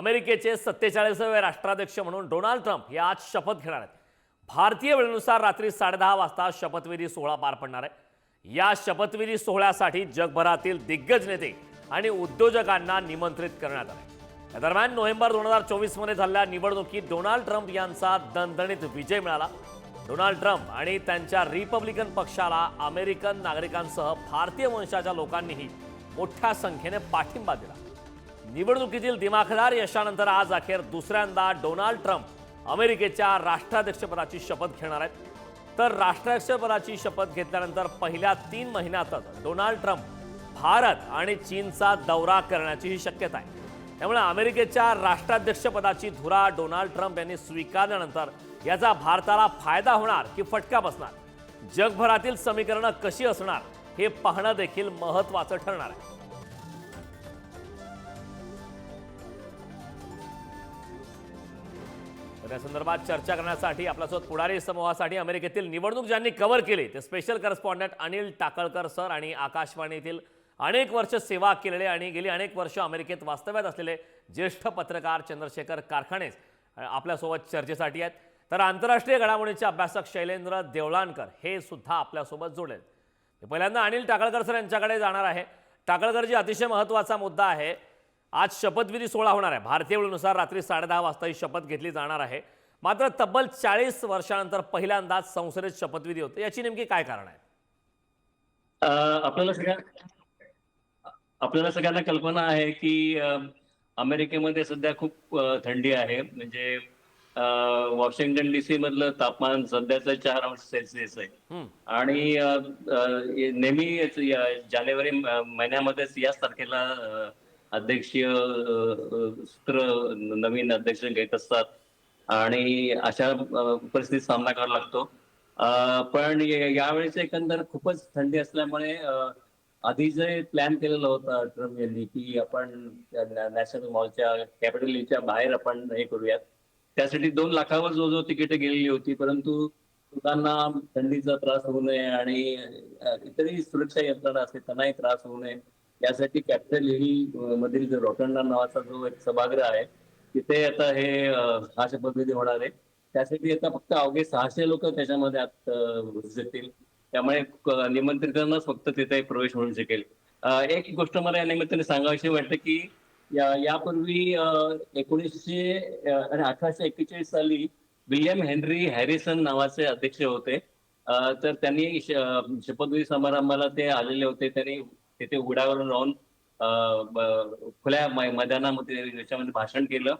अमेरिकेचे सत्तेचाळीसावे राष्ट्राध्यक्ष म्हणून डोनाल्ड ट्रम्प हे आज शपथ घेणार आहेत. भारतीय वेळेनुसार रात्री साडेदहा वाजता शपथविधी सोहळा पार पडणार आहे. या शपथविधी सोहळ्यासाठी जगभरातील दिग्गज नेते आणि उद्योजकांना निमंत्रित करण्यात आले या दरम्यान नोव्हेंबर दोन हजार चोवीसमध्ये झालेल्या निवडणुकीत डोनाल्ड ट्रम्प यांचा दणदणीत विजय मिळाला. डोनाल्ड ट्रम्प आणि त्यांच्या रिपब्लिकन पक्षाला अमेरिकन नागरिकांसह भारतीय वंशाच्या लोकांनीही मोठ्या संख्येने पाठिंबा दिला. निवडणुकीतील दिमाखदार यशानंतर आज अखेर दुसऱ्यांदा डोनाल्ड ट्रम्प अमेरिकेच्या राष्ट्राध्यक्षपदाची शपथ घेणार आहेत. तर राष्ट्राध्यक्षपदाची शपथ घेतल्यानंतर पहिल्या तीन महिन्यातच डोनाल्ड ट्रम्प भारत आणि चीनचा दौरा करण्याचीही शक्यता आहे. त्यामुळे अमेरिकेच्या राष्ट्राध्यक्षपदाची धुरा डोनाल्ड ट्रम्प यांनी स्वीकारल्यानंतर याचा भारताला फायदा होणार की फटका बसणार? जगभरातील समीकरणं कशी असणार हे पाहणं देखील महत्त्वाचं ठरणार आहे. तर या संदर्भात चर्चा करण्यासाठी आपल्यासोबत पुढारी समूहासाठी अमेरिकेतील निवडणूक ज्यांनी कव्हर केली ते special correspondent Anil Takalkar sir आणि आकाशवाणीतील अनेक वर्ष सेवा केलेले आणि गेली अनेक वर्ष अमेरिकेत वास्तव्यात असलेले ज्येष्ठ पत्रकार चंद्रशेखर कारखानेस आपल्यासोबत चर्चेसाठी आहेत. तर आंतरराष्ट्रीय घडामोडींचे अभ्यासक शैलेंद्र देवळानकर हे सुद्धा आपल्यासोबत जोडेल पहिल्यांदा अनिल टाकळकर सर यांच्याकडे जाणार आहे. टाकळकरजी अतिशय महत्त्वाचा मुद्दा आहे. आज शपथविधी सोहळा होणार आहे. भारतीय वेळेनुसार रात्री साडेदहा वाजता ही शपथ घेतली जाणार आहे. मात्र तब्बल चाळीस वर्षानंतर पहिल्यांदाच संसदेत शपथविधी होते. याची नेमकी काय कारण आहे? आपल्याला सगळ्या आपल्याला सगळ्यांना कल्पना आहे की अमेरिकेमध्ये सध्या खूप थंडी आहे. म्हणजे वॉशिंग्टन डीसी मधलं तापमान सध्याचं चार अंश सेल्सिअस आहे. आणि नेहमी जानेवारी महिन्यामध्येच याच तारखेला अध्यक्षीय सूत्र नवीन अध्यक्ष घेत असतात. आणि अशा परिस्थितीत सामना करावा लागतो. पण या- यावेळेस एकंदर खूपच थंडी असल्यामुळे आधी जे प्लॅन केलेलं होतं ट्रम्प यांनी की आपण नॅशनल मॉलच्या कॅपिटल हिलच्या बाहेर आपण हे करूयात. त्यासाठी दोन लाखावर जो जो तिकीट गेलेली होती परंतु लोकांना थंडीचा त्रास होऊ नये आणि इतरही सुरक्षा यंत्रणा असते त्यांनाही त्रास होऊ नये. यासाठी कॅपिटल हिल मधील जो रोटंडा नावाचा जो एक सभागृह आहे तिथे आता हे हा शपथविधी होणार आहे. त्यासाठी आता फक्त अवघे सहाशे लोक त्याच्यामध्ये आत अ, त्यामुळे निमंत्रितांनाच फक्त तिथे प्रवेश होऊ शकेल. एक गोष्ट मला या निमित्ताने सांगावीशी वाटते की या यापूर्वी एकोणीसशे आणि अठराशे एक्केचाळीस साली विल्यम हेनरी हॅरिसन नावाचे अध्यक्ष होते. तर त्यांनी शपथविधी समारंभाला ते आलेले होते. त्यांनी तिथे उघड्यावरून राहून खुल्या मैदानामध्ये याच्यामध्ये भाषण केलं.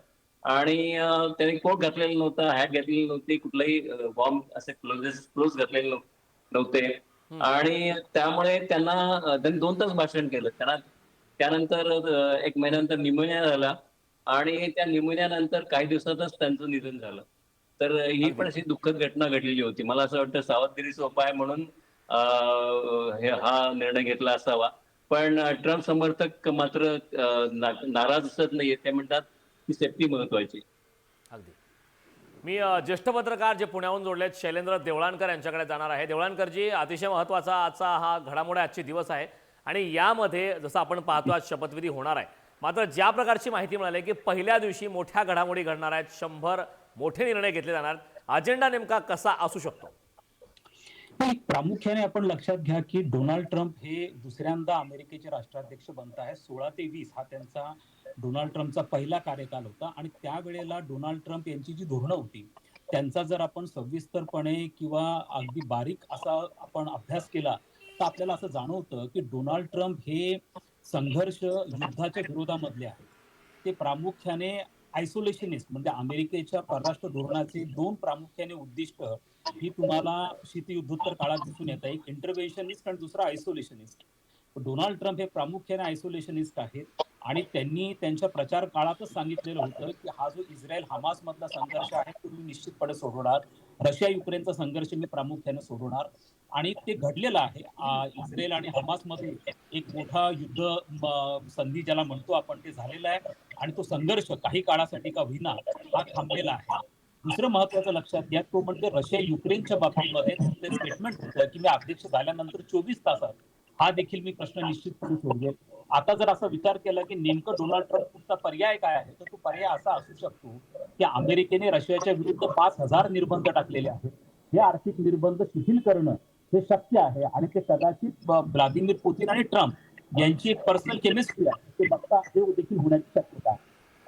आणि त्यांनी कोट घातलेला नव्हता हॅट घातलेली नव्हती कुठलाही बॉम्ब असे क्लोजेस क्लोज घातलेले नव्ह- नव्हते. आणि त्यामुळे त्यांना त्यांनी दोन तास भाषण केलं. त्यांना त्यानंतर एक महिन्यानंतर निमोनिया झाला. आणि त्या निमोनियानंतर काही दिवसातच त्यांचं निधन झालं. तर ही पण अशी दुःखद घटना घडलेली होती. मला असं वाटतं सावधगिरीचा उपाय म्हणून हा निर्णय घेतला असावा. पण ट्रम्प समर्थक मात्र नाराज असत नाहीये. ते म्हणतात की सेफ्टी महत्वाची. अगदी. मी ज्येष्ठ पत्रकार जे पुण्याहून जोडलेत शैलेंद्र देवळाणकर यांच्याकडे जाणार आहे. देवळाणकरजी अतिशय महत्त्वाचा आजचा हा घडामोडी आजचे दिवस आहे. आणि यामध्ये जसं आपण पाहतो आज शपथविधी होणार आहे. मात्र ज्या प्रकारची माहिती मिळाली की पहिल्या दिवशी मोठ्या घडामोडी घडणार आहेत शंभर मोठे निर्णय घेतले जाणार अजेंडा नेमका कसा असू शकतो? नाही, प्रामुख्याने आपण लक्षात घ्या की डोनाल्ड ट्रम्प हे दुसऱ्यांदा अमेरिकेचे राष्ट्राध्यक्ष बनत आहेत. सोळा ते वीस हा त्यांचा डोनाल्ड ट्रम्पचा पहिला कार्यकाल होता आणि त्यावेळेला डोनाल्ड ट्रम्प यांची जी धोरणं होती त्यांचा जर आपण सविस्तरपणे किंवा अगदी बारीक असा आपण अभ्यास केला तर आपल्याला असं जाणवतं की डोनाल्ड ट्रम्प हे संघर्ष युद्धाच्या विरोधामधले आहे ते प्रामुख्याने आयसोलेशनिस्ट म्हणजे अमेरिकेच्या परराष्ट्र धोरणाचे दोन प्रामुख्याने उद्दिष्ट ही तुम्हाला शीतयुद्धोत्तर काळात दिसून येत आहे. एक इंटरव्हेन्शनिस्ट आणि दुसरा आयसोलेशनिस्ट डोनाल्ड ट्रम्प हे प्रामुख्याने आयसोलेशनिस्ट आहेत? आणि त्यांनी त्यांच्या प्रचार काळातच सांगितलेलं होतं की हा जो इस्रायल हमास मधला संघर्ष आहे तो मी निश्चितपणे सोडवणार. रशिया युक्रेनचा संघर्ष मी प्रामुख्याने सोडवणार. आणि ते घडलेलं आहे आ, इस्रायल आणि हमासमध्ये एक मोठा युद्ध संधी ज्याला म्हणतो आपण ते झालेला आहे. आणि तो संघर्ष काही काळासाठी का विना हा थांबलेला आहे. दुसरं महत्वाचं लक्षात घ्या तो म्हणजे रशिया युक्रेनच्या बाबतीमध्ये स्टेटमेंट होतं की मी अध्यक्ष झाल्यानंतर चोवीस तासात हा देखील मी प्रश्न निश्चितपणे सोडवेल. आता जर असा विचार केला की नेमकं डोनाल्ड ट्रम्पचा पर्याय काय आहे तर तो पर्याय असा असू शकतो की अमेरिकेने रशियाच्या विरुद्ध पाच हजार निर्बंध टाकलेले आहेत. हे आर्थिक निर्बंध शिथिल करणं हे शक्य आहे आणि ते कदाचित व्लादिमीर पुतीन आणि ट्रम्प यांची एक पर्सनल केमिस्ट्री आहे. ते बघता हे देखील होण्याची शक्यता आहे.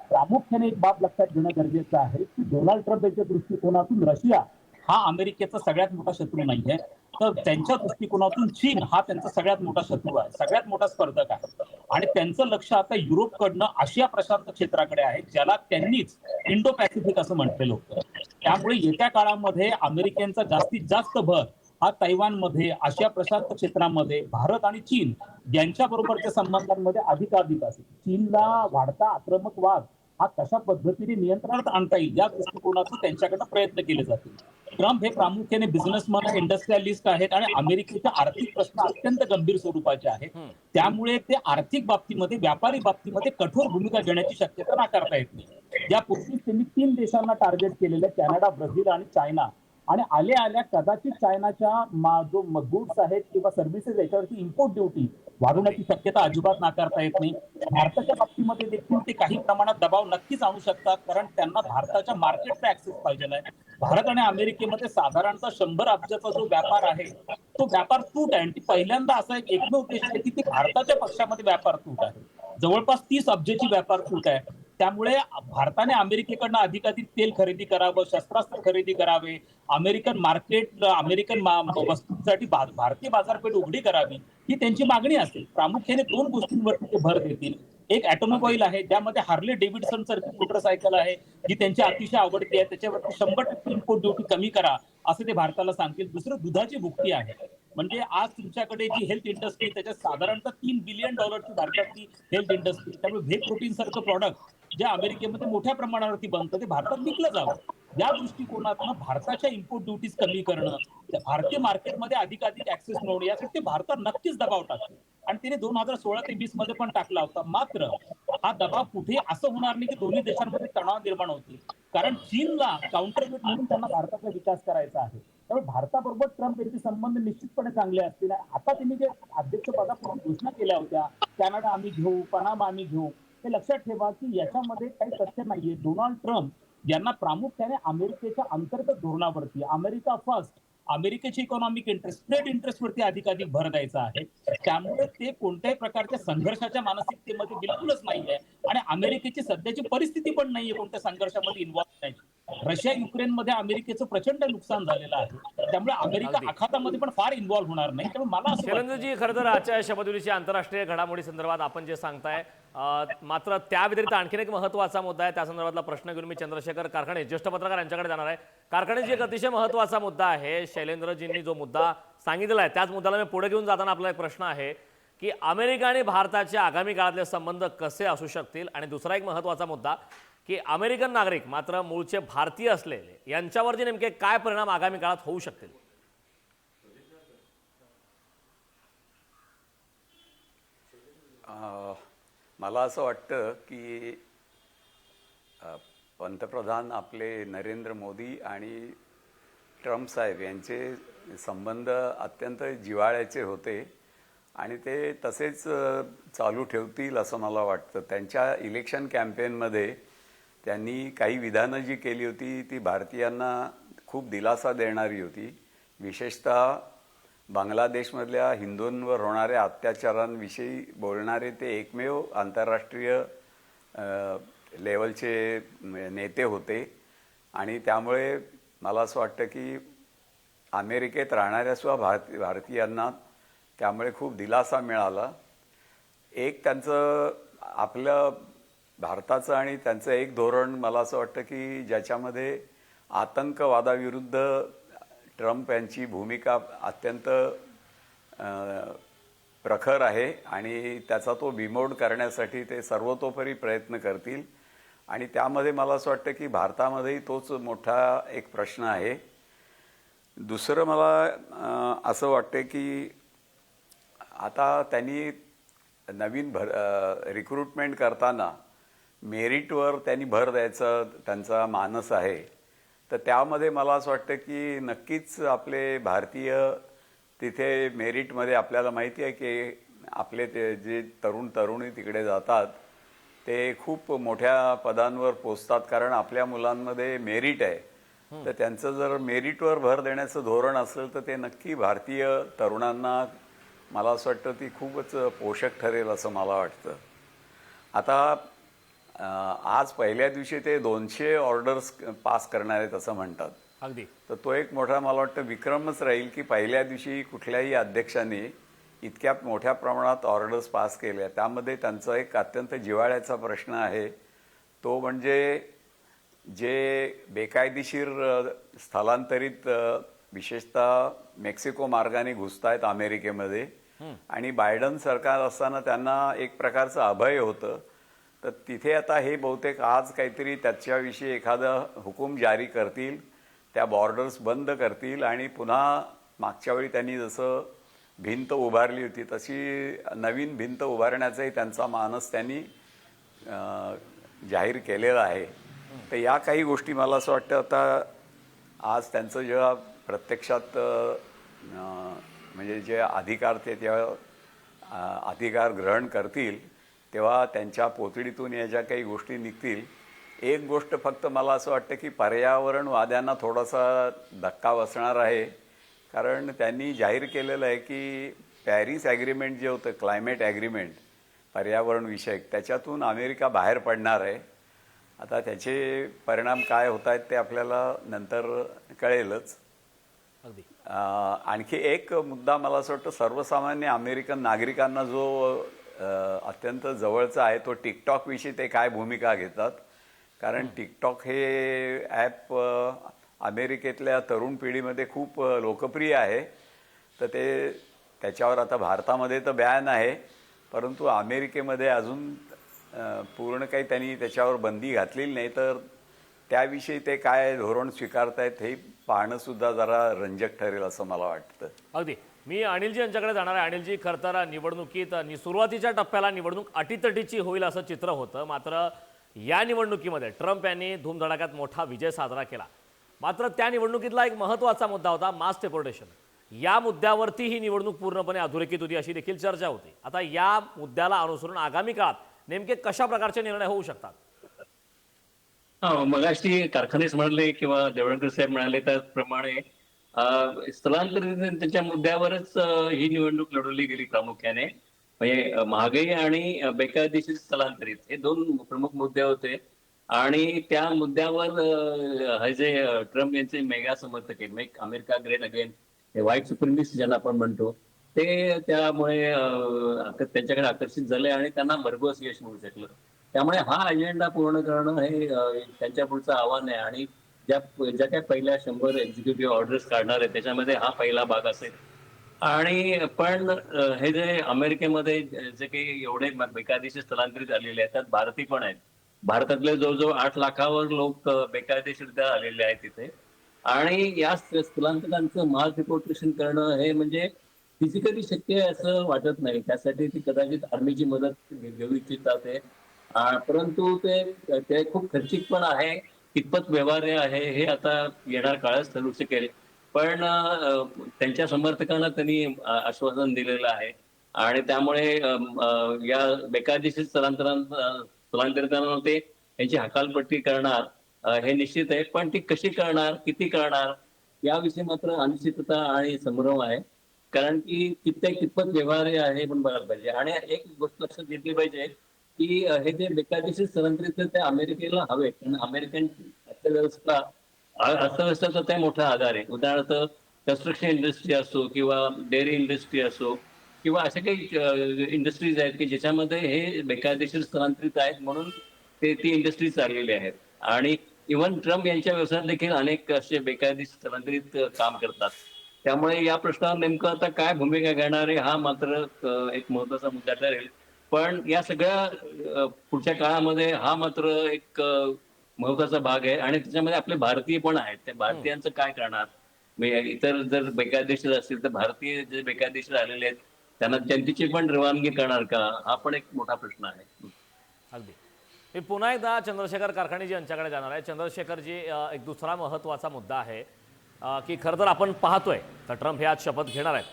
प्रामुख्याने एक बाब लक्षात घेणं गरजेचं आहे की डोनाल्ड ट्रम्प यांच्या दृष्टिकोनातून रशिया हा अमेरिकेचा सगळ्यात मोठा शत्रू नाहीये. तर त्यांच्या दृष्टिकोनातून चीन हा त्यांचा सगळ्यात मोठा शत्रू आहे सगळ्यात मोठा स्पर्धक आहे. आणि त्यांचं लक्ष आता युरोपकडनं आशिया प्रशांत क्षेत्राकडे आहे ज्याला त्यांनीच इंडो पॅसिफिक असं म्हटलेलं होतं. त्यामुळे येत्या काळामध्ये अमेरिकेचा जास्तीत जास्त भर हा तैवानमध्ये आशिया प्रशांत क्षेत्रामध्ये भारत आणि चीन यांच्या बरोबरच्या संबंधांमध्ये अधिकाधिक असेल. चीनला वाढता आक्रमक वाद हा कशा पद्धतीने नियंत्रणात आणता येईल या दृष्टिकोनातून त्यांच्याकडनं प्रयत्न केले जातील. ट्रम्प हे प्रामुख्याने बिझनेसमन इंडस्ट्रियलिस्ट आहेत आणि अमेरिकेचे आर्थिक प्रश्न अत्यंत गंभीर स्वरूपाचे आहेत. त्यामुळे ते आर्थिक बाबतीमध्ये व्यापारी बाबतीमध्ये कठोर भूमिका घेण्याची शक्यता नाकारता येत नाही. यापूर्वीच त्यांनी तीन देशांना टार्गेट केलेलं कॅनडा ब्राझील आणि चायना आणि आल्या आल्या कदाचित चायनाच्या जो गुड्स आहेत किंवा सर्व्हिसेस याच्यावरती इम्पोर्ट ड्युटी वाढवण्याची शक्यता अजिबात नाकारता येत नाही. भारताच्या बाबतीमध्ये देखील ते काही प्रमाणात दबाव नक्कीच आणू शकतात कारण त्यांना भारताच्या मार्केटचा ऍक्सेस पाहिजे आहे. भारत आणि अमेरिकेमध्ये साधारणतः शंभर अब्जाचा जो व्यापार आहे तो व्यापार तूट आहे. आणि पहिल्यांदा असा एक एकमेव उद्देश आहे की ती भारताच्या पक्षामध्ये व्यापार तूट आहे. जवळपास तीस अब्जेची व्यापार तूट आहे. त्यामुळे भारताने अमेरिकेकडनं अधिकाधिक तेल खरेदी करावं शस्त्रास्त्र खरेदी करावे. अमेरिकन मार्केट अमेरिकन वस्तूंसाठी भारतीय बाजारपेठ उघडी करावी ही त्यांची मागणी असेल. प्रामुख्याने दोन गोष्टींवर ते भर देतील. एक ऑटोमोबाईल आहे ज्यामध्ये हार्ले डेव्हिडसन सारखी मोटरसायकल आहे जी त्यांची अतिशय आवडती आहे. त्याच्यावरती शंभर टक्के इम्पोर्ट ड्युटी कमी करा असं ते भारताला सांगतील. दुसरं दुधाची भुकटी आहे. म्हणजे आज तुमच्याकडे जी हेल्थ इंडस्ट्री त्याच्यात साधारणतः तीन बिलियन डॉलरची भारतातली हेल्थ इंडस्ट्री त्यामुळे व्हे प्रोटीन सारखं प्रॉडक्ट जे अमेरिकेमध्ये मोठ्या प्रमाणावरती बनतं ते भारतात विकलं जावं. या दृष्टिकोनातून भारताच्या इम्पोर्ट ड्युटीज कमी करणं भारतीय मार्केटमध्ये अधिकाधिक ऍक्सेस मिळवणं यासाठी ते भारतात नक्कीच दबाव टाकतो. आणि तिने दोन हजार सोळा ते वीसमध्ये पण टाकला होता. मात्र हा दबाव कुठे असं होणार नाही की दोन्ही देशांमध्ये तणाव निर्माण होतील. कारण चीनला काउंटर म्हणून त्यांना भारताचा विकास करायचा आहे. त्यामुळे भारताबरोबर ट्रम्प यांचे संबंध निश्चितपणे चांगले असतील. आता त्यांनी जे अध्यक्षपदापूर्वी घोषणा केल्या होत्या कॅनडा आम्ही घेऊ पनामा आम्ही घेऊ हे लक्षात ठेवा की याच्यामध्ये काही सत्य नाहीये. डोनाल्ड ट्रम्प यांना प्रामुख्याने अमेरिकेच्या अंतर्गत धोरणावरती अमेरिका फर्स्ट अमेरिकेची इकॉनॉमिक इंटरेस्ट ट्रेड इंटरेस्ट वरती अधिकाधिक भर द्यायचा आहे. त्यामुळे ते कोणत्याही प्रकारच्या संघर्षाच्या मानसिकतेमध्ये बिलकुलच नाहीये. आणि अमेरिकेची सध्याची परिस्थिती पण नाहीये कोणत्या संघर्षामध्ये इन्व्हॉल्व नाही रशिया युक्रेनमध्ये अमेरिकेचं प्रचंड नुकसान झालेलं आहे. त्यामुळे अमेरिका. आखातामध्ये पण फार इन्व्हॉल्व्ह होणार नाही. त्यामुळे मला शैलेंद्रजी खरं तर आजच्या शपथविधीची आंतरराष्ट्रीय घडामोडी संदर्भात आपण जे सांगताय मात्र त्या व्यतिरिक्त आणखीन एक महत्त्वाचा मुद्दा आहे. त्या संदर्भातला प्रश्न घेऊन मी चंद्रशेखर कारखाने ज्येष्ठ पत्रकार यांच्याकडे जाणार आहे. कारखान्याची एक अतिशय महत्त्वाचा मुद्दा आहे. शैलेंद्रजींनी जो मुद्दा सांगितलेला आहे त्याच मुद्द्याला मी पुढे घेऊन जाताना आपला एक प्रश्न आहे की अमेरिका आणि भारताचे आगामी काळातले संबंध कसे असू शकतील? आणि दुसरा एक महत्त्वाचा मुद्दा की अमेरिकन नागरिक मात्र मूळचे भारतीय असलेले यांच्यावरती नेमके काय परिणाम आगामी काळात होऊ शकतील? uh... मला असं वाटतं की पंतप्रधान आपले नरेंद्र मोदी आणि ट्रम्प साहेब यांचे संबंध अत्यंत जिव्हाळ्याचे होते आणि ते तसेच चालू ठेवतील असं मला वाटतं. त्यांच्या इलेक्शन कॅम्पेनमध्ये त्यांनी काही विधानं जी केली होती ती भारतीयांना खूप दिलासा देणारी होती. विशेषतः बांगलादेशमधल्या हिंदूंवर होणाऱ्या अत्याचारांविषयी बोलणारे ते एकमेव आंतरराष्ट्रीय लेवलचे नेते होते. आणि त्यामुळे मला असं वाटतं की अमेरिकेत राहणाऱ्या सुद्धा भारती भारतीयांना त्यामुळे खूप दिलासा मिळाला. एक त्यांचं आपलं भारताचं आणि त्यांचं एक धोरण मला असं वाटतं की ज्याच्यामध्ये आतंकवादाविरुद्ध ट्रम्प यांची भूमिका अत्यंत प्रखर आहे आणि त्याचा तो बिमोड करण्यासाठी ते सर्वतोपरी प्रयत्न करतील. आणि त्यामध्ये मला असं वाटतं की भारतामध्येही तोच मोठा एक प्रश्न आहे. दुसरं मला असं वाटतं की आता त्यांनी नवीन भर रिक्रुटमेंट करताना मेरिटवर त्यांनी भर द्यायचा त्यांचा मानस आहे. तर त्यामध्ये मला असं वाटतं की नक्कीच आपले भारतीय तिथे मेरिटमध्ये आपल्याला माहिती आहे की आपले ते जे तरुण तरुणी तिकडे जातात ते खूप मोठ्या पदांवर पोचतात. कारण आपल्या मुलांमध्ये मेरिट आहे. तर त्यांचं जर मेरिटवर भर देण्याचं धोरण असेल तर ते नक्की भारतीय तरुणांना मला असं वाटतं ती खूपच पोषक ठरेल असं मला वाटतं. आता आज पहिल्या दिवशी ते दोनशे ऑर्डर्स पास करणार आहेत असं म्हणतात. अगदी. तर तो एक मोठा मला वाटतं विक्रमच राहील की पहिल्या दिवशी कुठल्याही अध्यक्षाने इतक्या मोठ्या प्रमाणात ऑर्डर्स पास केल्या. त्यामध्ये त्यांचा एक अत्यंत जिव्हाळ्याचा प्रश्न आहे. तो म्हणजे जे बेकायदेशीर स्थलांतरित विशेषतः मेक्सिको मार्गाने घुसतायत अमेरिकेमध्ये आणि बायडन सरकार असताना त्यांना एक प्रकारचं अभय होतं. तर तिथे आता हे बहुतेक आज काहीतरी त्याच्याविषयी एखादा हुकूम जारी करतील त्या बॉर्डर्स बंद करतील आणि पुन्हा मागच्या वेळी त्यांनी जसं भिंत उभारली होती तशी नवीन भिंत उभारण्याचाही त्यांचा मानस त्यांनी जाहीर केलेला आहे. तर या काही गोष्टी मला असं वाटतं आता आज त्यांचं जेव्हा प्रत्यक्षात म्हणजे जे अधिकार ते तेव्हा अधिकार ग्रहण करतील तेव्हा त्यांच्या पोतडीतून या ज्या काही गोष्टी निघतील एक गोष्ट फक्त मला असं वाटतं की पर्यावरणवाद्यांना थोडासा धक्का बसणार आहे. कारण त्यांनी जाहीर केलेलं आहे की पॅरिस ॲग्रीमेंट जे होतं क्लायमेट ॲग्रीमेंट पर्यावरण विषयक त्याच्यातून अमेरिका बाहेर पडणार आहे. आता त्याचे परिणाम काय होत आहेत ते आपल्याला नंतर कळेलच. अगदी. आणखी एक मुद्दा मला असं वाटतं सर्वसामान्य अमेरिकन नागरिकांना जो अत्यंत जवळचा आहे तो टिकटॉक विषयी ते काय भूमिका घेतात. कारण टिकटॉक हे ॲप अमेरिकेतल्या तरुण पिढीमध्ये खूप लोकप्रिय आहे. तर ते त्याच्यावर आता भारतामध्ये तर बॅन आहे. परंतु अमेरिकेमध्ये अजून पूर्ण काही त्यांनी त्याच्यावर बंदी घातलेली नाही. तर त्याविषयी ते काय धोरण स्वीकारतायत हे पाहणं सुद्धा जरा रंजक ठरेल असं मला वाटतं. अगदी. मी अनिलजी यांच्याकडे जाणार आहे. अनिलजी खरतर निवडणुकीत नि- सुरुवातीच्या टप्प्याला निवडणूक अटीतटीची होईल असं चित्र होतं. मात्र या निवडणुकीमध्ये ट्रम्प यांनी धूमधडाक्यात मोठा विजय साजरा केला. मात्र त्या निवडणुकीतला एक महत्त्वाचा मुद्दा होता मास डेपोर्टेशन. या मुद्द्यावरती ही निवडणूक पूर्णपणे अधोरेखित होती अशी देखील चर्चा होती. आता या मुद्द्याला अनुसरून आगामी काळात नेमके कशा प्रकारचे निर्णय होऊ शकतात? हा मगाशी कारखानेच म्हणाले किंवा देवळकर साहेब म्हणाले त्याप्रमाणे अं, स्थलांतरितांच्या मुद्द्यावरच ही निवडणूक लढवली गेली प्रामुख्याने. म्हणजे महागाई आणि बेकायदेशीर स्थलांतरित हे दोन प्रमुख मुद्दे होते. आणि त्या मुद्द्यावर अं, हे जे ट्रम्प यांचे मेगा समर्थक आहेत मेक अमेरिका ग्रेट अगेन हे व्हाईट सुप्रिमिस्ट ज्यांना आपण म्हणतो ते त्यामुळे अं, आक- त्यांच्याकडे आकर्षित झाले आणि त्यांना भरघोस यश मिळू शकलं. त्यामुळे हा अजेंडा पूर्ण करणं हे त्यांच्या पुढचं आव्हान आहे. आणि ज्या ज्या काही पहिल्या शंभर एक्झिक्युटिव्ह ऑर्डर्स काढणार आहे त्याच्यामध्ये हा पहिला भाग असेल. आणि पण हे जे अमेरिकेमध्ये जे काही एवढे बेकायदेशीर स्थलांतरित आलेले आहेत त्यात भारतीय पण आहेत. भारतातले जवळजवळ आठ लाखावर लोक अं, बेकायदेशीररित्या आलेले आहेत तिथे. आणि या स्थलांतरितांचं माल डिपोर्टेशन करणं हे म्हणजे फिजिकली शक्य आहे असं वाटत नाही. त्यासाठी ती कदाचित आर्मीची मदत घेऊ इच्छितात परंतु ते ते खूप खर्चिक पण आहे कितपत व्यवहार्य आहे हे आता येणार काळच ठरू शकेल पण त्यांच्या समर्थकांना त्यांनी आश्वासन दिलेलं आहे. आणि त्यामुळे या बेकायदेशीर स्थलांतरण स्थलांतरितांना ते यांची हकालपट्टी करणार हे निश्चित आहे. पण ती कशी करणार किती करणार याविषयी मात्र अनिश्चितता आणि संभ्रम आहे. कारण की कित्येक कितपत व्यवहार्य आहे पण बघायला पाहिजे. आणि एक गोष्ट लक्षात घेतली पाहिजे की अ, हे जे बेकायदेशीर स्थलांतरित आहेत, ते अमेरिकेला हवे. कारण अमेरिकन अर्थव्यवस्था अ- अर्थव्यवस्थेचा ते मोठा आधार आहे. उदाहरणार्थ कन्स्ट्रक्शन इंडस्ट्री असो किंवा डेअरी इंडस्ट्री असो किंवा अशा काही इंडस्ट्रीज आहेत की ज्याच्यामध्ये हे बेकायदेशीर स्थलांतरित आहेत म्हणून ते ती इंडस्ट्री चाललेली आहेत. आणि इव्हन ट्रम्प यांच्या व्यवसायात देखील अनेक असे बेकायदेशीर स्थलांतरित अ, काम करतात. त्यामुळे या प्रश्नावर नेमकं आता काय भूमिका घेणार आहे हा मात्र अ, एक महत्त्वाचा मुद्दा ठरेल. पण या सगळ्या पुढच्या काळामध्ये हा मात्र एक महत्त्वाचा भाग आहे. आणि त्याच्यामध्ये आपले भारतीय पण आहेत. त्या भारतीयांचं काय करणार? म्हणजे इतर जर बेकायदेशीर असतील तर भारतीय जे बेकायदेशीर आलेले आहेत त्यांना जनतेची पण रवानगी करणार का? हा पण एक मोठा प्रश्न आहे. अगदी. मी पुन्हा एकदा चंद्रशेखर कारखानेजी यांच्याकडे जाणार आहे. चंद्रशेखरजी एक दुसरा महत्त्वाचा मुद्दा आहे की खरं तर आपण पाहतोय तर ट्रम्प हे आज शपथ घेणार आहेत.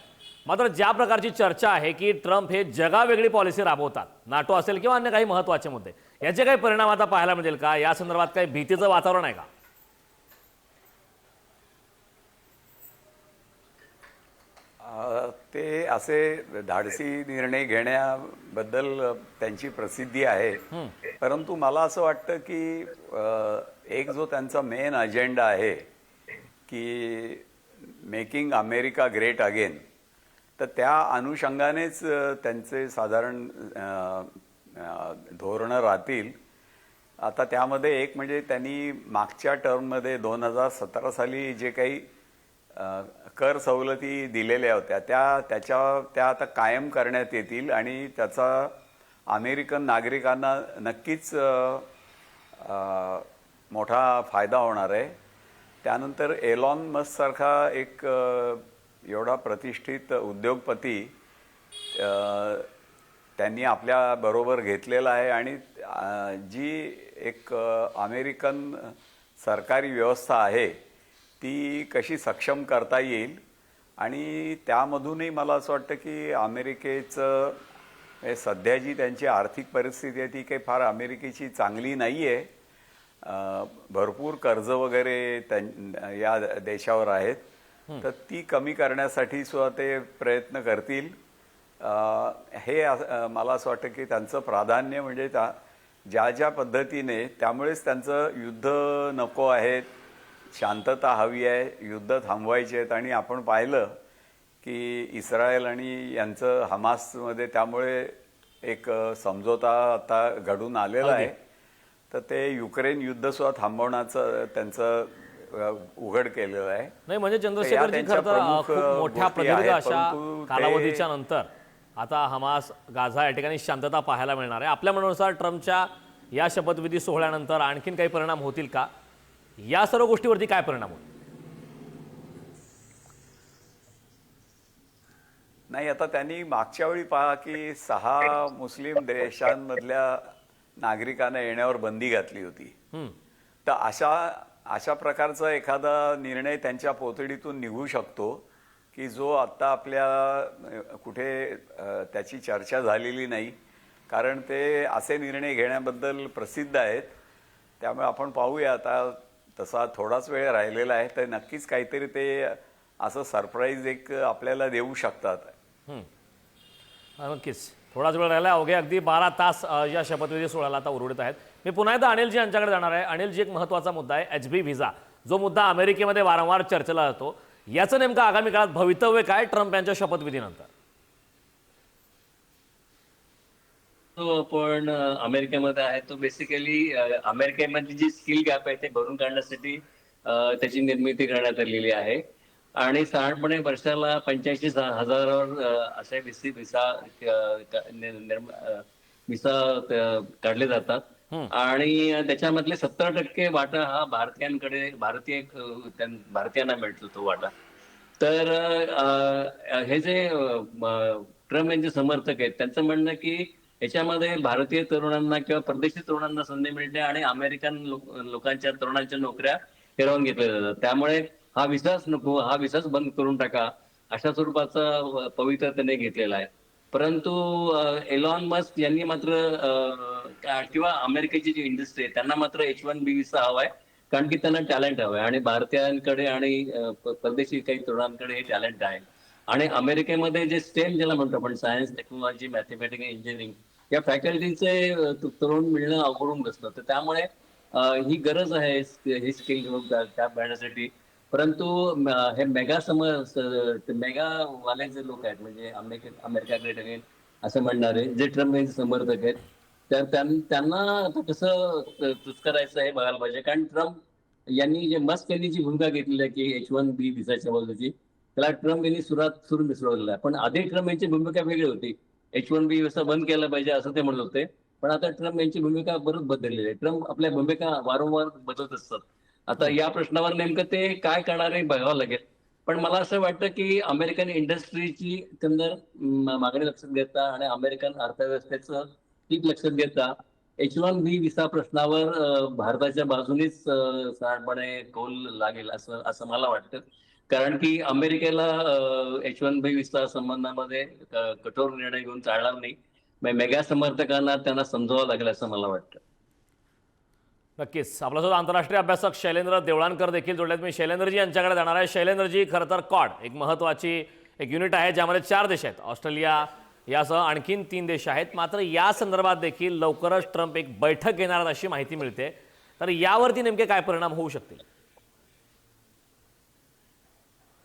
मात्र ज्या प्रकारची चर्चा आहे की ट्रम्प हे जगावेगळी पॉलिसी राबवतात नाटो असेल किंवा अन्य काही महत्त्वाचे मुद्दे याचे काही परिणाम आता पाहायला मिळेल का? या संदर्भात काही भीतीचं वातावरण आहे का? ते असे धाडसी निर्णय घेण्याबद्दल त्यांची प्रसिद्धी आहे. परंतु मला असं वाटतं की एक जो त्यांचा मेन अजेंडा आहे की मेकिंग अमेरिका ग्रेट अगेन तर त्या अनुषंगानेच त्यांचे साधारण धोरणं राहतील. आता त्यामध्ये एक म्हणजे त्यांनी मागच्या टर्ममध्ये दोन हजार सतरा साली जे काही कर सवलती दिलेल्या होत्या त्या त्याच्या त्या आता कायम करण्यात येतील आणि त्याचा अमेरिकन नागरिकांना नक्कीच मोठा फायदा होणार आहे. त्यानंतर एलॉन मस्कसारखा एक एवढा प्रतिष्ठित उद्योगपती त्यांनी आपल्या बरोबर घेतलेला आहे आणि जी एक अमेरिकन सरकारी व्यवस्था आहे ती कशी सक्षम करता येईल? आणि त्यामधूनही मला असं वाटतं की अमेरिकेचं हे सध्या जी त्यांची आर्थिक परिस्थिती आहे ती काही फार अमेरिकेची चांगली नाही आहे भरपूर कर्ज वगैरे त्यां या देशावर आहेत. तर ती कमी करण्यासाठी सुद्धा ते प्रयत्न करतील. हे मला असं वाटतं की त्यांचं प्राधान्य म्हणजे त्या ज्या ज्या पद्धतीने त्यामुळेच त्यांचं युद्ध नको आहेत शांतता हवी आहे युद्ध थांबवायचे आहेत. आणि आपण पाहिलं की इस्रायल आणि यांचं हमासमध्ये त्यामुळे एक समझोता आता घडून आलेला आहे. तर ते युक्रेन युद्ध सुद्धा थांबवण्याचं त्यांचं उघड केलेलं आहे. नाही म्हणजे चंद्रशेखरजी खरं तर खूप मोठ्या प्रदीर्घ अशा कालावधीच्या नंतर. आता हमास गाझा या ठिकाणी शांतता पाहायला मिळणार आहे. आपल्या म्हणण्यानुसार ट्रम्पच्या या शपथविधी सोहळ्यानंतर आणखीन काही परिणाम होतील का? या सर्व गोष्टीवरती काय परिणाम होईल? नाही आता त्यांनी मागच्या वेळी पहा की सहा मुस्लिम देशांमधल्या नागरिकांना येण्यावर बंदी घातली होती. तर अशा अशा प्रकारचा एखादा निर्णय त्यांच्या पोतडीतून निघू शकतो की जो आत्ता आपल्या कुठे त्याची चर्चा झालेली नाही. कारण ते असे निर्णय घेण्याबद्दल प्रसिद्ध आहेत. त्यामुळे आपण पाहूया आता तसा थोडाच वेळ राहिलेला आहे तर नक्कीच काहीतरी ते असं सरप्राईज एक आपल्याला देऊ शकतात. नक्कीच. थोडाच वेळ राहिला अवघे अगदी बारा तास या शपथविधी सोहळ्याला आता उरडत आहेत. मी पुन्हा एकदा अनिलजी यांच्याकडे जाणार आहे. अनिलजी एक महत्त्वाचा मुद्दा आहे एच बी व्हिसा. जो मुद्दा अमेरिकेमध्ये वारंवार चर्चेला जातो. याचं नेमकं आगामी काळात भवितव्य काय ट्रम्प यांच्या शपथविधीनंतर? हो, पण अमेरिकेमध्ये आहे तो बेसिकली अमेरिकेमधली जी स्किल गॅप आहे ते भरून काढण्यासाठी त्याची निर्मिती करण्यात आलेली आहे. आणि साधारणपणे वर्षाला पंच्याऐंशी हजारावर असे व्हिसा निर्म- व्हिसा काढले जातात. आणि त्याच्यामधले सत्तर टक्के वाटा हा भारतीयांकडे भारतीय त्यां- भारतीयांना मिळतो तो वाटा. तर अ, हे जे अ, म- ट्रम्प यांचे समर्थक आहेत त्यांचं म्हणणं की याच्यामध्ये भारतीय तरुणांना किंवा परदेशी तरुणांना संधी मिळते आणि अमेरिकन लोक- लोकांच्या तरुणांच्या नोकऱ्या हिरावून घेतल्या जातात. त्यामुळे हा विश्वास नको हा विश्वास बंद करून टाका अशा स्वरूपाचा अ, पवित्रा त्याने घेतलेला आहे. परंतु एलॉन मस्क यांनी मात्र अ, किंवा अमेरिकेची जी इंडस्ट्री आहे त्यांना मात्र एच वन बी विसा हवाय कारण की त्यांना टॅलेंट हवं आहे आणि भारतीयांकडे आणि परदेशी काही तरुणांकडे हे टॅलेंट आहे. आणि अमेरिकेमध्ये जे स्टेम ज्याला म्हणतो आपण सायन्स टेक्नॉलॉजी मॅथमॅटिक्स इंजिनिअरिंग या फॅकल्टीचे तरुण मिळणं अवघडून बसलं. तर त्यामुळे ही गरज आहे ही स्किल त्या मिळण्यासाठी. परंतु हे मेगा सम मेगा वाले जे लोक आहेत म्हणजे अमेरिके अमेरिका ग्रेट अगेन असं म्हणणारे जे ट्रम्प यांचे समर्थक आहेत त्यांना आता कसं तुस्करायचं हे बघायला पाहिजे. कारण ट्रम्प यांनी जे मस्क यांनी जी भूमिका घेतलेली आहे की एच वन बी व्हिसाच्या बाजूची त्याला ट्रम्प यांनी सुरात सुरू मिसळवलेला आहे. पण आधी ट्रम्प यांची भूमिका वेगळी होती. एच वन बी व्यवस्था बंद केला पाहिजे असं ते म्हणत होते. पण आता ट्रम्प यांची भूमिका बरोच बदललेली आहे. ट्रम्प आपल्या भूमिका वारंवार बदलत असतात. आता या प्रश्नावर नेमकं ते काय करणार आहे बघावं लागेल. पण मला असं वाटतं की अमेरिकन इंडस्ट्रीची एकंदर मागणी लक्षात घेता आणि अमेरिकन अर्थव्यवस्थेचं ठीक लक्षात घेता. एच वन बी विसा प्रश्नावर भारताच्या बाजूनेच साधारणपणे कौल लागेल असं असं मला वाटतं. कारण की अमेरिकेला एच वन बी विस्तार संबंधामध्ये कठोर निर्णय घेऊन चालणार नाही. मेगा समर्थकांना त्यांना समजावं लागेल असं मला वाटतं. नक्कीच. आपल्यासोबत आंतरराष्ट्रीय अभ्यासक शैलेंद्र देवळानकर देखील जोडलेत. मी शैलेंद्रजी यांच्याकडे जाणार आहे. शैलेंद्रजी खरं तर कॉड एक महत्वाची एक युनिट आहे ज्यामध्ये चार देश आहेत. ऑस्ट्रेलिया यासह आणखीन तीन देश आहेत. मात्र या संदर्भात देखील लवकरच ट्रम्प एक बैठक घेणार अशी माहिती मिळते. तर यावरती नेमके काय परिणाम होऊ शकतील?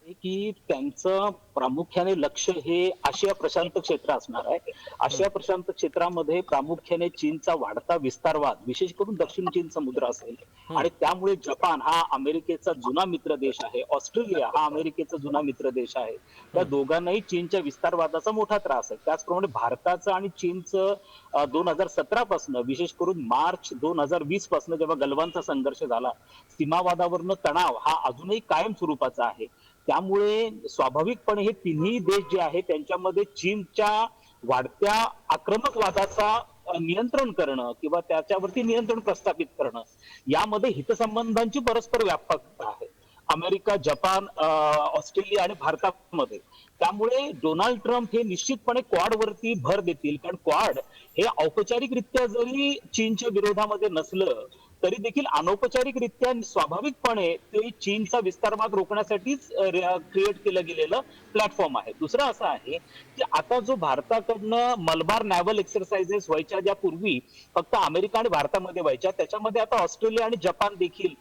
की त्यांचं प्रामुख्याने लक्ष हे आशिया प्रशांत क्षेत्र असणार आहे. आशिया प्रशांत क्षेत्रामध्ये प्रामुख्याने चीनचा वाढता विस्तारवाद विशेष करून दक्षिण चीन समुद्र असेल आणि त्यामुळे जपान हा अमेरिकेचा जुना मित्र देश आहे. ऑस्ट्रेलिया हा अमेरिकेचा जुना मित्र देश आहे. त्या दोघांनाही चीनच्या विस्तारवादाचा मोठा त्रास आहे. त्याचप्रमाणे भारताचं आणि चीनचं दोन हजार सतरा पासून विशेष करून मार्च दोन हजार वीसपासून जेव्हा गलवानचा संघर्ष झाला सीमावादावरनं तणाव हा अजूनही कायम स्वरूपाचा आहे. त्यामुळे स्वाभाविकपणे हे तिन्ही देश जे आहेत त्यांच्यामध्ये चीनच्या वाढत्या आक्रमकवादाचा नियंत्रण करणं किंवा त्याच्यावरती नियंत्रण प्रस्थापित करणं यामध्ये हितसंबंधांची परस्पर व्यापकता आहे. अमेरिका जपान ऑस्ट्रेलिया आणि भारतामध्ये. त्यामुळे डोनाल्ड ट्रम्प हे निश्चितपणे क्वाड वरती भर देतील. कारण क्वाड हे औपचारिकरित्या जरी चीनच्या विरोधामध्ये नसलं तरी देखील अनौपचारिकरित्या स्वाभाविकपणे ते चीनचा विस्तारवाद रोखण्यासाठीच क्रिएट केलं गेलेलं प्लॅटफॉर्म आहे. दुसरं असं आहे की आता जो भारताकडनं मलबार नॅव्हल एक्सरसाइजेस व्हायच्या ज्या पूर्वी फक्त अमेरिका आणि भारतामध्ये व्हायच्या त्याच्यामध्ये आता ऑस्ट्रेलिया आणि जपान देखील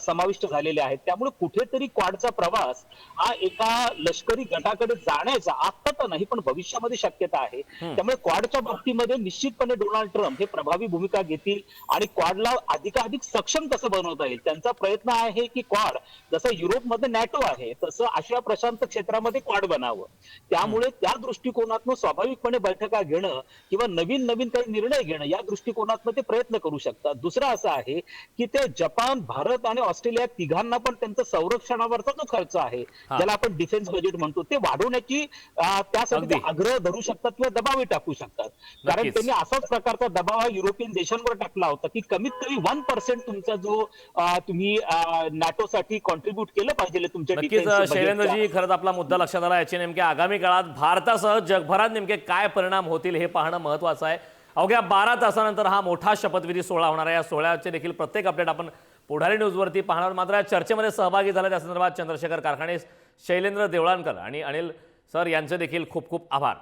समाविष्ट झालेले आहेत. त्यामुळे कुठेतरी क्वाडचा प्रवास हा एका लष्करी गटाकडे जाण्याचा आता तर नाही पण भविष्यामध्ये शक्यता आहे. त्यामुळे क्वाडच्या बाबतीमध्ये निश्चितपणे डोनाल्ड ट्रम्प हे प्रभावी भूमिका घेतील आणि क्वाडला अधिकाधिक सक्षम कसं बनवता येईल त्यांचा प्रयत्न आहे की क्वाड जसं युरोपमध्ये नॅटो आहे तसं आशिया प्रशांत क्षेत्रामध्ये क्वाड बनावं त्यामुळे त्या दृष्टिकोनातनं स्वाभाविकपणे बैठका घेणं किंवा नवीन नवीन काही निर्णय घेणं या दृष्टिकोनातनं ते प्रयत्न करू शकतात दुसरं असं आहे की ते जपान भारत आणि ऑस्ट्रेलिया तिघांना पण त्यांचा संरक्षणावरचा जो खर्च आहे. ज्याला आपण डिफेन्स बजेट म्हणतो ते वाढवण्याची त्यासाठी. आग्रह धरू शकतात किंवा दबावही टाकू शकतात कारण. त्यांनी असाच प्रकारचा दबाव हा युरोपियन देशांवर टाकला होता की कमीत कमी वन पर्सेंट तुमचा जो तुम्ही नाटो साठी कॉन्ट्रीब्युट केलं पाहिजे तुमच्या नक्कीच. शैलेंद्रजी खरंच आपला मुद्दा लक्षात आला याचे नेमके आगामी काळात भारतासह जगभरात नेमके काय परिणाम होतील हे पाहणं महत्त्वाचं आहे अवघ्या बारा तासानंतर हा मोठा शपथविधी सोहळा होणार आहे या सोहळ्याचे देखील प्रत्येक अपडेट आपण पुढारी न्यूजवरती पाहणार. मात्र या चर्चेमध्ये सहभागी झाले त्या संदर्भात चंद्रशेखर कारखाने शैलेंद्र देवळानकर आणि अनिल सर यांचे देखील खूप खूप आभार